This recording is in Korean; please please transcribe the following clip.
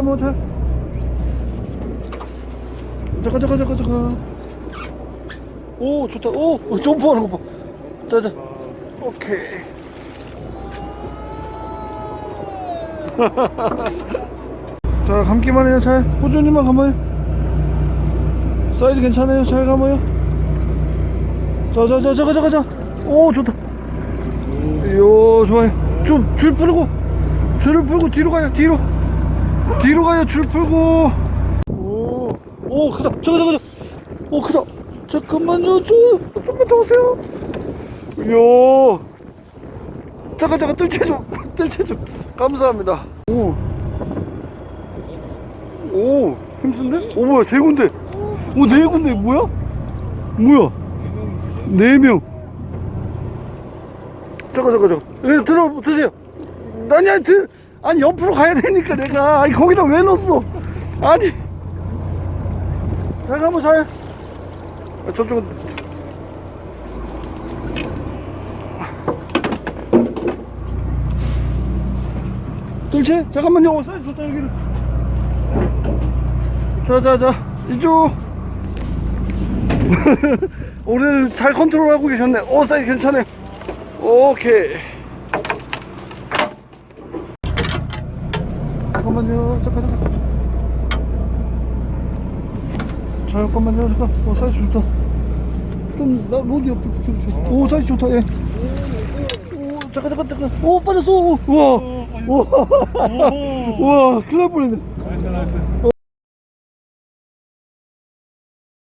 잠깐만 잘 잠깐 잠깐 잠깐 잠깐. 오 좋다. 오 어, 점프하는 거 봐. 자자. 오케이. 자 감기만 해요 잘. 꾸준히만 감아요. 사이즈 괜찮아요 잘 감아요. 자자자 자가 자가 자오 좋다. 이요 좋아요. 좀 줄 풀고 줄을 풀고 뒤로 가요 뒤로 뒤로 가요 줄 풀고 오 오 크다 저거 저거 저거 오 크다 잠깐만요 저 좀만 더 오세요 이야 잠깐 잠깐 뜰채 좀 뜰채 좀 감사합니다 오 오, 힘쓴데? 오, 뭐야, 세 군데. 오, 네 군데, 뭐야? 뭐야? 네 명. 잠깐, 잠깐, 잠깐. 여기 들어, 드세요. 아니, 아니, 드, 아니, 옆으로 가야 되니까 내가. 아니, 거기다 왜 넣었어? 아니. 잘 가면 잘. 아, 저쪽은. 둘째? 잠깐만요. 어, 사이즈 좋다, 여기는. 자자자 이쪽 오늘 잘 컨트롤하고 계셨네 오 사이즈 괜찮아요 오케이 잠깐만요. 잠깐 잠깐. 잠깐만요. 잠깐. 오 사이즈 좋다. 좀나 로드 옆에 붙여주세요. 오 사이즈 좋다. 예 오 잠깐 잠깐 잠깐. 오 빠졌어. 오, 우와. 우와. 우와 큰일 날 뻔했네. 어,